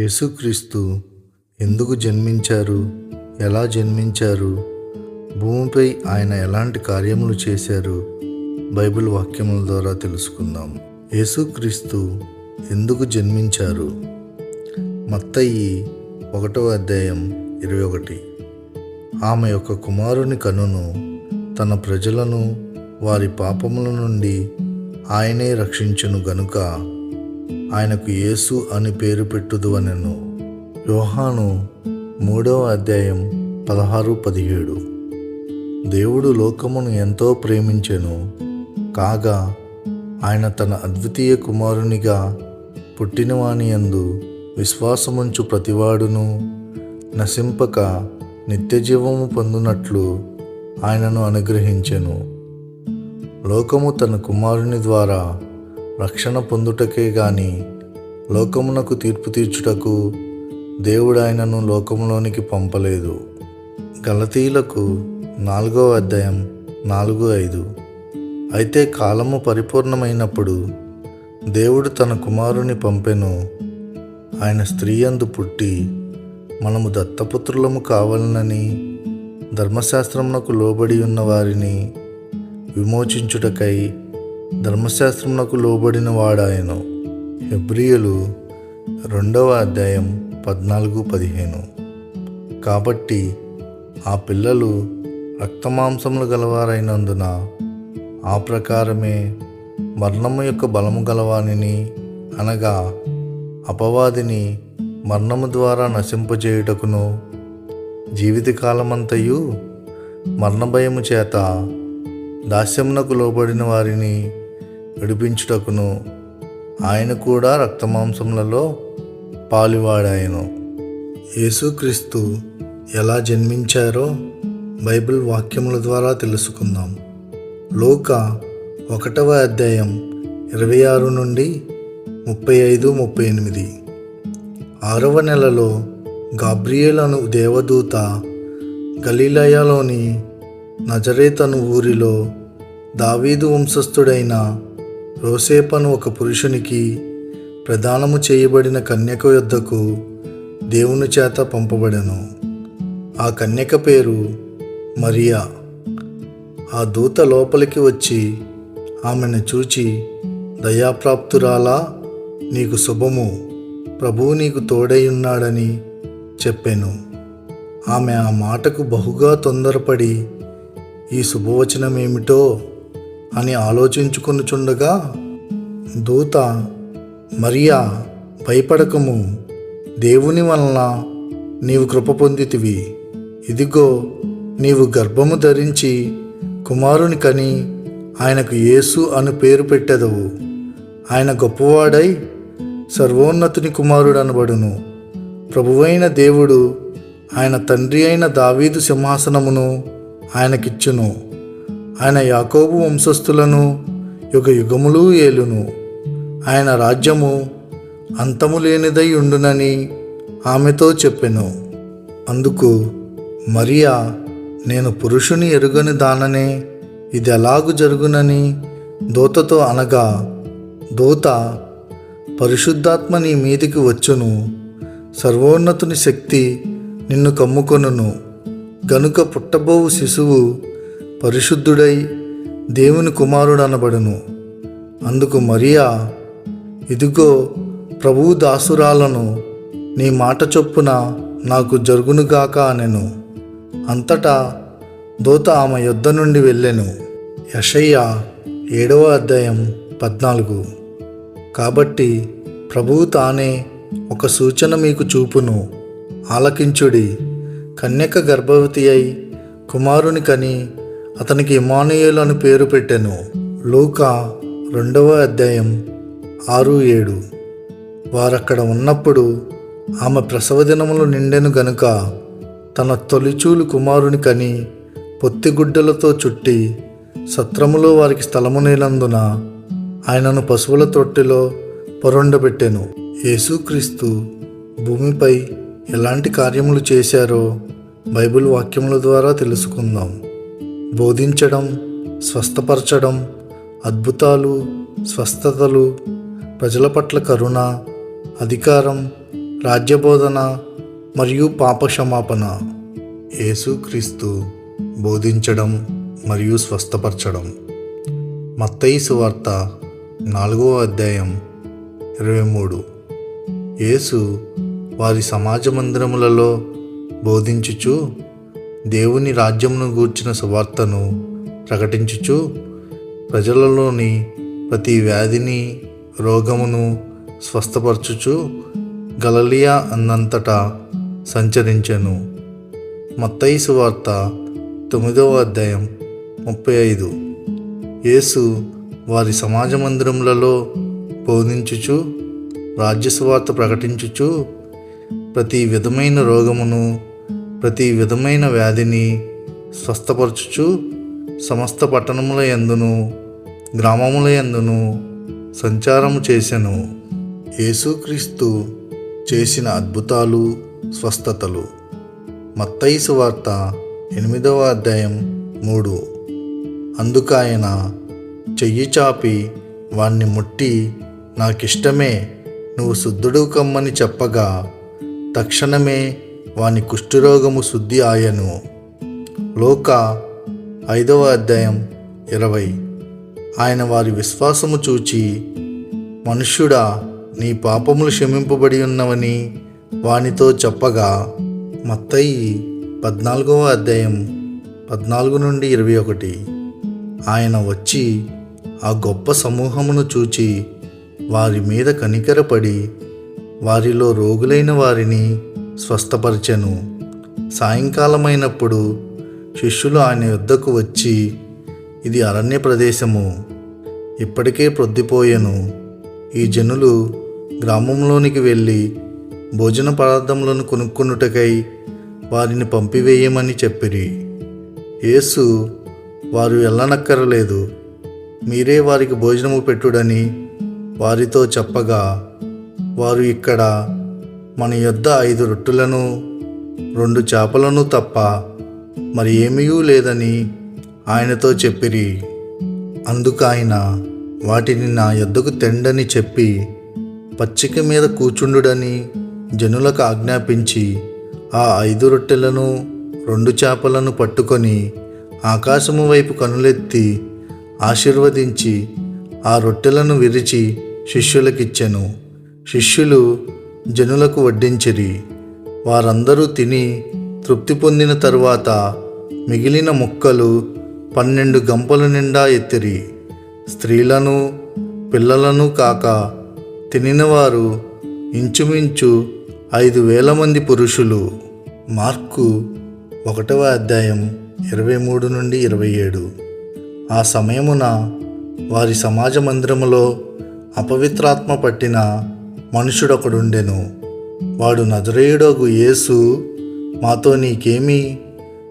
యేసుక్రీస్తు ఎందుకు జన్మించారు? ఎలా జన్మించారు? భూమిపై ఆయన ఎలాంటి కార్యములు చేశారు? బైబిల్ వాక్యముల ద్వారా తెలుసుకుందాం. యేసుక్రీస్తు ఎందుకు జన్మించారు? మత్తయి ఒకటో అధ్యాయం ఇరవై ఒకటి. ఆమె యొక్క కుమారుని కనును తన ప్రజలను వారి పాపముల నుండి ఆయనే రక్షించును గనుక ఆయనకు యేసు అని పేరు పెట్టుదు అనెను యోహాను మూడవ అధ్యాయం పదహారు పదిహేడు. దేవుడు లోకమును ఎంతో ప్రేమించెను కాగా ఆయన తన అద్వితీయ కుమారునిగా పుట్టినవాని యందు విశ్వాసముంచు ప్రతివాడును నశింపక నిత్యజీవము పొందునట్లు ఆయనను అనుగ్రహించెను. లోకము తన కుమారుని ద్వారా రక్షణ పొందుటకే గాని లోకమునకు తీర్పు తీర్చుటకు దేవుడు ఆయనను లోకములోనికి పంపలేదు. గలతీలకు నాలుగో అధ్యాయం నాలుగు ఐదు. అయితే కాలము పరిపూర్ణమైనప్పుడు దేవుడు తన కుమారుని పంపెను. ఆయన స్త్రీ అందు పుట్టి మనము దత్తపుత్రులము కావాలనని ధర్మశాస్త్రమునకు లోబడి ఉన్న వారిని విమోచించుటకై ధర్మశాస్త్రమునకు లోబడిన వాడాయను. హెబ్రియలు రెండవ అధ్యాయం పద్నాలుగు పదిహేను. కాబట్టి ఆ పిల్లలు రక్తమాంసములు గలవారైనందున ఆ ప్రకారమే మరణము యొక్క బలము గలవానిని అనగా అపవాదిని మరణము ద్వారా నశింపజేయుటకును జీవితకాలమంతయు మరణ భయము చేత దాస్యమునకు లోబడిన వారిని విడిపించుటకును. ఆయన కూడా రక్తమాంసములలో పాలువాడాయను. యేసుక్రీస్తు ఎలా జన్మించారో బైబిల్ వాక్యముల ద్వారా తెలుసుకుందాం. లోక ఒకటవ అధ్యాయం ఇరవై ఆరు నుండి ముప్పై ఐదు ముప్పై ఎనిమిది. ఆరవ నెలలో గాబ్రియేలను దేవదూత గలీలయలోని నజరేతను ఊరిలో దావీదు వంశస్థుడైన రోసేపను ఒక పురుషునికి ప్రదానము చేయబడిన కన్యక యొద్దకు దేవుని చేత పంపబడెను. ఆ కన్యక పేరు మరియా. ఆ దూత లోపలికి వచ్చి ఆమెను చూచి దయాప్రాప్తురాలా నీకు శుభము. ప్రభువు నీకు తోడైయున్నాడని చెప్పాను. ఆమె ఆ మాటకు బహుగా తొందరపడి ఈ శుభవచనం ఏమిటో అని ఆలోచించుకొనుచుండగా దూత మరియా భయపడకము. దేవుని వలన నీవు కృప పొందితివి. ఇదిగో నీవు గర్భము ధరించి కుమారుని కని ఆయనకు యేసు అను పేరు పెట్టెదవు. ఆయన గొప్పవాడై సర్వోన్నతుని కుమారుడు అనబడును ప్రభువైన దేవుడు ఆయన తండ్రి అయిన దావీదు సింహాసనమును ఆయనకిచ్చును. ఆయన యాకోబు వంశస్థులను యుగ యుగములు ఏలును. ఆయన రాజ్యము అంతము లేనిదై ఉండునని ఆమెతో చెప్పెను. అందుకు మరియా నేను పురుషుని ఎరుగని దాననే ఇది ఎలాగు జరుగునని దూతతో అనగా దూత పరిశుద్ధాత్మ నీ మీదికి వచ్చును. సర్వోన్నతుని శక్తి నిన్ను కమ్ముకొనును. గనుక పుట్టబోవు శిశువు పరిశుద్ధుడై దేవుని కుమారుడు అనబడును అందుకు మరియా ఇదిగో ప్రభువు దాసురాలను నీ మాట చొప్పున నాకు జరుగునుగాక అనెను. అంతటా దూత ఆమె యొద్ద నుండి వెళ్ళెను. యషయ్య ఏడవ అధ్యాయం పద్నాలుగు. కాబట్టి ప్రభువు తానే ఒక సూచన మీకు చూపును. ఆలకించుడి. కన్యక గర్భవతి అయి కుమారుని కని అతనికి ఇమానుయేల్ అని పేరు పెట్టెను. లూకా రెండవ అధ్యాయం ఆరు ఏడు. వారక్కడ ఉన్నప్పుడు ఆమె ప్రసవ దినములు నిండెను గనుక తన తొలిచూలు కుమారుని కని పొత్తిగుడ్డలతో చుట్టి సత్రములో వారికి స్థలము నేలందున ఆయనను పశువుల తొట్టిలో పొరండబెట్టెను. యేసుక్రీస్తు భూమిపై ఎలాంటి కార్యములు చేశారో బైబిల్ వాక్యముల ద్వారా తెలుసుకుందాం. బోధించడం స్వస్థపరచడం అద్భుతాలు స్వస్థతలు ప్రజల పట్ల కరుణ అధికారం రాజ్యబోధన మరియు పాపక్షమాపణ. యేసుక్రీస్తు బోధించడం మరియు స్వస్థపరచడం. మత్తయి సువార్త నాలుగవ అధ్యాయం ఇరవై మూడు. యేసు వారి సమాజ మందిరములలో బోధించుచు దేవుని రాజ్యమును గూర్చిన సువార్తను ప్రకటించుచు ప్రజలలోని ప్రతి వ్యాధిని రోగమును స్వస్థపరచుచు గలలియా అన్నంతటా సంచరించెను. మత్తయి సువార్త తొమ్మిదవ అధ్యాయం ముప్పై ఐదు. యేసు వారి సమాజ మందిరములలో బోధించుచు రాజ్యసువార్త ప్రకటించుచు ప్రతి విధమైన రోగమును ప్రతి విధమైన వ్యాధిని స్వస్థపరచుచు సమస్త పట్టణముల యందును గ్రామముల యందును సంచారము చేసెను. యేసుక్రీస్తు చేసిన అద్భుతాలు స్వస్థతలు. మత్తైసు వార్త ఎనిమిదవ అధ్యాయం మూడు. అందుకాయన చెయ్యి చాపి వాణ్ణి ముట్టి నాకిష్టమే నువ్వు శుద్ధుడు కమ్మని చెప్పగా తక్షణమే వాని కుష్ఠరోగము శుద్ధి ఆయను. లోక ఐదవ అధ్యాయం ఇరవై. ఆయన వారి విశ్వాసము చూచి మనుష్యుడా నీ పాపములు క్షమింపబడి ఉన్నవని వానితో చెప్పగా మత్తయి పద్నాలుగవ అధ్యాయం పద్నాలుగు నుండి ఇరవై ఒకటి. ఆయన వచ్చి ఆ గొప్ప సమూహమును చూచి వారి మీద కనికరపడి వారిలో రోగులైన వారిని స్వస్థపరిచెను. సాయంకాలమైనప్పుడు శిష్యులు ఆయన యుద్ధకు వచ్చి ఇది అరణ్య ప్రదేశము. ఇప్పటికే ప్రొద్దిపోయెను. ఈ జనులు గ్రామంలోనికి వెళ్ళి భోజన పదార్థములను కొనుక్కునుటకై వారిని పంపివేయమని చెప్పిరి. యేసు వారు వెళ్ళనక్కరలేదు. మీరే వారికి భోజనము పెట్టుడని వారితో చెప్పగా వారు ఇక్కడ మన యొద్ద ఐదు రొట్టెలను రెండు చేపలను తప్ప మరి ఏమీ లేదని ఆయనతో చెప్పిరి. అందుకు ఆయన వాటిని నా యొద్దకు తెండని చెప్పి పచ్చిక మీద కూచుండుడని జనులకు ఆజ్ఞాపించి ఆ ఐదు రొట్టెలను రెండు చేపలను పట్టుకొని ఆకాశము వైపు కనులెత్తి ఆశీర్వదించి ఆ రొట్టెలను విరిచి శిష్యులకిచ్చెను. శిష్యులు జనులకు వడ్డించిరి. వారందరూ తిని తృప్తి పొందిన తరువాత మిగిలిన ముక్కలు పన్నెండు గంపల నిండా ఎత్తిరి. స్త్రీలను పిల్లలను కాక తినినవారు ఇంచుమించు ఐదు వేల మంది పురుషులు. మార్కు ఒకటవ అధ్యాయం ఇరవై మూడు నుండి ఇరవై ఏడు. ఆ సమయమున వారి సమాజ మందిరములో అపవిత్రాత్మ పట్టిన మనుషుడొకడుండెను వాడు నజరేయుడగు యేసు మాతో నీకేమి?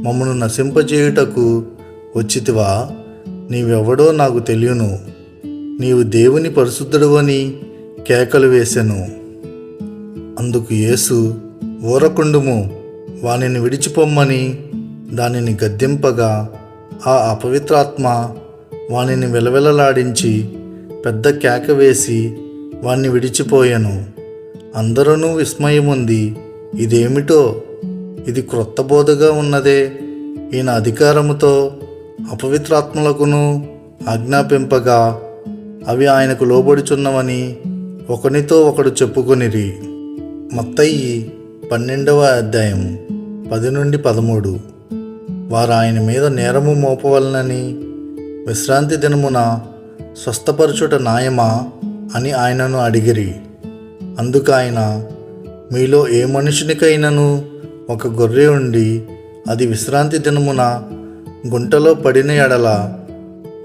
మమ్మను నశింపజేయుటకు వచ్చితివా? నీవెవడో నాకు తెలియను. నీవు దేవుని పరిశుద్ధుడవని కేకలు వేశాను అందుకు యేసు ఊరకుండుము వానిని విడిచిపోమ్మని దానిని గద్దింపగా ఆ అపవిత్రాత్మ వానిని వెలవెలలాడించి పెద్ద కేక వేసి వాణ్ణి విడిచిపోయాను. అందరూ విస్మయముంది ఇదేమిటో? ఇది క్రొత్త బోధగా ఉన్నదే. ఈయన అధికారముతో అపవిత్రాత్మలకును ఆజ్ఞాపింపగా అవి ఆయనకు లోబడుచున్నవని ఒకనితో ఒకడు చెప్పుకొనిరి. మత్తయి పన్నెండవ అధ్యాయం పది నుండి పదమూడు. వారు ఆయన మీద నేరము మోపవలనని విశ్రాంతి దినమున స్వస్థపరచుట న్యాయమా? అని ఆయనను అడిగిరి. అందుకు ఆయన మీలో ఏ మనుషునికైనను ఒక గొర్రె ఉండి అది విశ్రాంతి దినమున గుంటలో పడిన ఎడల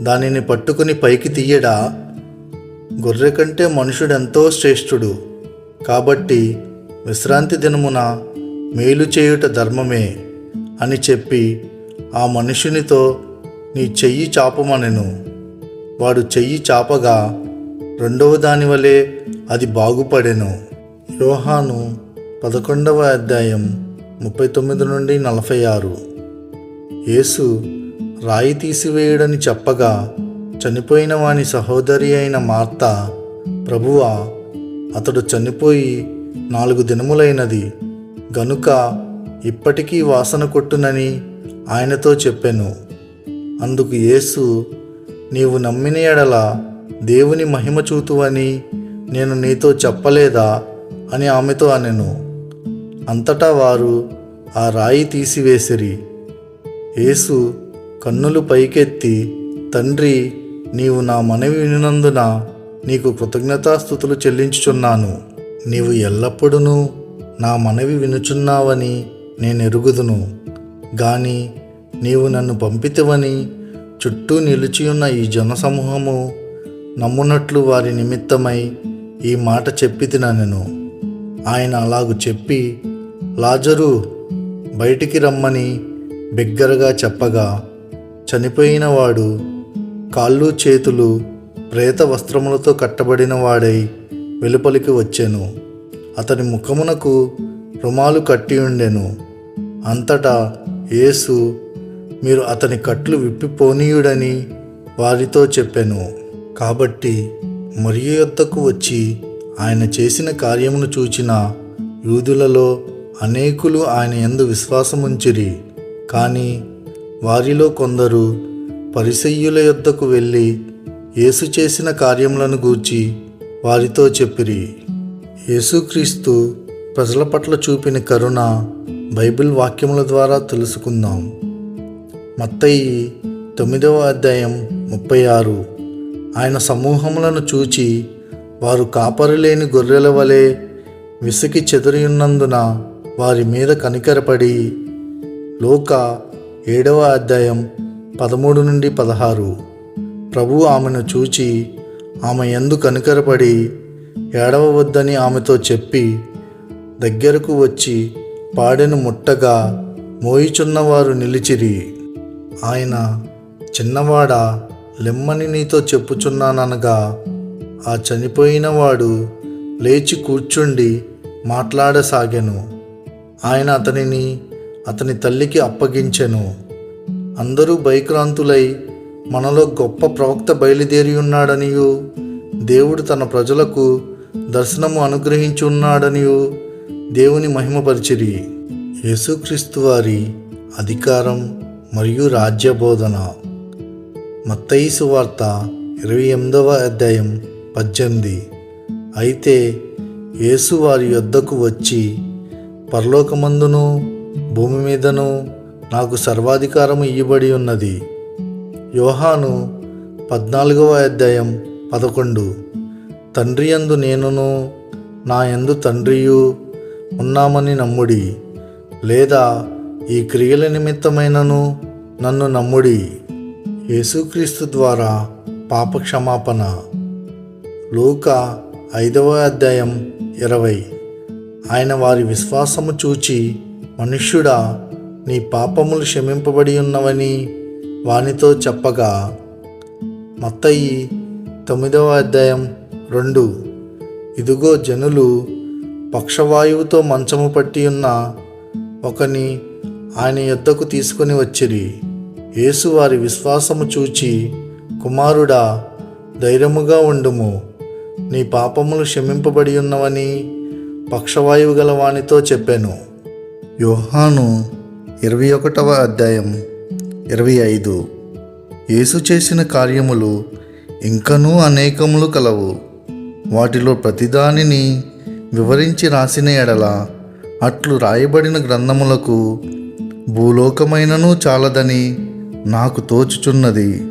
దానిని పట్టుకుని పైకి తీయడా? గొర్రె కంటే మనుషుడెంతో శ్రేష్ఠుడు. కాబట్టి విశ్రాంతి దినమున మేలు చేయుట ధర్మమే అని చెప్పి ఆ మనుషునితో నీ చెయ్యి చాపమనెను. వాడు చెయ్యి చాపగా రెండవ దాని వలె అది బాగుపడెను. యోహాను పదకొండవ అధ్యాయం ముప్పై తొమ్మిది నుండి నలభై ఆరు. యేసు రాయి తీసివేయుడని చెప్పగా చనిపోయిన వాని సహోదరి అయిన మార్త ప్రభువా అతడు చనిపోయి నాలుగు దినములైనది గనుక ఇప్పటికీ వాసన కొట్టునని ఆయనతో చెప్పెను. అందుకు యేసు నీవు నమ్మిన ఎడల దేవుని మహిమ చూతువని నేను నీతో చెప్పలేదా? అని ఆమెతో అనెను. అంతటా వారు ఆ రాయి తీసివేసిరి. యేసు కన్నులు పైకెత్తి తండ్రి నీవు నా మనవి వినినందున నీకు కృతజ్ఞతాస్థుతులు చెల్లించుచున్నాను. నీవు ఎల్లప్పుడూ నా మనవి వినుచున్నావని నేను ఎరుగుదును గాని నీవు నన్ను పంపితివని చుట్టూ నిలిచియున్న ఈ జనసమూహము నమ్మునట్లు వారి నిమిత్తమై ఈ మాట చెప్పి తినను ఆయన అలాగు చెప్పి లాజరు బయటికి రమ్మని బిగ్గరగా చెప్పగా చనిపోయిన వాడు కాళ్ళు చేతులు ప్రేత వస్త్రములతో కట్టబడిన వాడై వెలుపలికి వచ్చాను. అతని ముఖమునకు రుమాలు కట్టి ఉండెను. అంతటా యేసు మీరు అతని కట్లు విప్పిపోనీయుడని వారితో చెప్పాను. కాబట్టి మరియు యొద్దకు వచ్చి ఆయన చేసిన కార్యమును చూచిన యూదులలో అనేకులు ఆయన ఎందు విశ్వాసముంచిరి. కానీ వారిలో కొందరు పరిసయ్యుల యొద్దకు వెళ్ళి యేసు చేసిన కార్యములను గూర్చి వారితో చెప్పిరి. యేసుక్రీస్తు ప్రజల పట్ల చూపిన కరుణ బైబిల్ వాక్యముల ద్వారా తెలుసుకుందాం. మత్తయి తొమ్మిదవ అధ్యాయం ముప్పై ఆరు. ఆయన సమూహములను చూచి వారు కాపరులేని గొర్రెల వలె విసికి చెదిరియున్నందున వారి మీద కనికరపడి. లోక ఏడవ అధ్యాయం పదమూడు నుండి పదహారు. ప్రభు ఆమెను చూచి ఆమె ఎందు కనికరపడి ఏడవవద్దని ఆమెతో చెప్పి దగ్గరకు వచ్చి పాడెను ముట్టగా మోయిచున్నవారు నిలిచిరి. ఆయన చిన్నవాడా? లెమ్మని నీతో చెప్పుచున్నాననగా ఆ చనిపోయిన వాడు లేచి కూర్చుండి మాట్లాడసాగాను. ఆయన అతనిని అతని తల్లికి అప్పగించెను. అందరూ భయక్రాంతులై మనలో గొప్ప ప్రవక్త బయలుదేరి ఉన్నాడనియు దేవుడు తన ప్రజలకు దర్శనము అనుగ్రహించి ఉన్నాడనియు దేవుని మహిమపరిచిరి. యేసుక్రీస్తు వారి అధికారం మరియు రాజ్యబోధన. మత్తయి సువార్త ఇరవై ఎనిమిదవ అధ్యాయం పద్దెనిమిది. అయితే యేసు వారి యొద్దకు వచ్చి పరలోకమందును భూమి మీదను నాకు సర్వాధికారం ఇయ్యబడి ఉన్నది. యోహాను పద్నాలుగవ అధ్యాయం పదకొండు. తండ్రి యందు నేనును నా యందు తండ్రియు ఉన్నామని నమ్ముడి లేదా ఈ క్రియల నిమిత్తమైనను నన్ను నమ్ముడి. యేసుక్రీస్తు ద్వారా పాప క్షమాపణ లూక ఐదవ అధ్యాయం ఇరవై. ఆయన వారి విశ్వాసము చూచి మనుష్యుడా నీ పాపములు క్షమింపబడి ఉన్నవని వానితో చెప్పగా మత్తయి తొమ్మిదవ అధ్యాయం రెండు. ఇదిగో జనులు పక్షవాయువుతో మంచము పట్టి ఉన్న ఒకని ఆయన యుద్ధకు తీసుకొని వచ్చిరి. యేసు వారి విశ్వాసము చూచి కుమారుడా ధైర్యముగా ఉండుము. నీ పాపములు క్షమింపబడి ఉన్నవని పక్షవాయువు గల వానితో చెప్పాను. యోహాను ఇరవై ఒకటవ అధ్యాయం ఇరవై ఐదు. యేసు చేసిన కార్యములు ఇంకనూ అనేకములు కలవు. వాటిలో ప్రతిదానిని వివరించి రాసిన ఎడల అట్లు రాయబడిన గ్రంథములకు భూలోకమైనను చాలదని నాకు తోచుచున్నది.